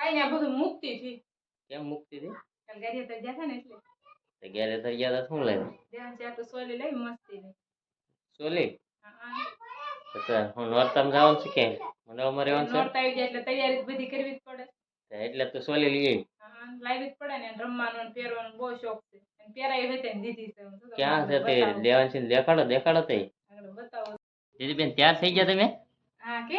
કાંઈ ને આ બધું મુક્તિ થી કેમ મુક્તિ થી કાલ તો ગયા ને એટલે. તો ઘેરે તો ગયા તા શું લાવ્યું દેવાન છે તો સોલી લઈ મસ્તી ની સોલી? હા, હા. અચ્છા હું નોરતામાં જવાનું છે કે? મને અમારે રહેવાનું છે? નોરતા આવી જાય એટલે તૈયારી બધી કરવી જ પડે. એટલે તો સોલી લઈ આવી. લાવી જ પડે ને રમવાનું ને પહેરવાનું બહુ શોખ છે. અને પહેરાય તેને દીધી છે. ક્યાં છે તે? બતાવું. છે દેખાડો દેખાડો તે બતાવો. દીદીબેન તૈયાર થઈ ગયા તમે? હા કે?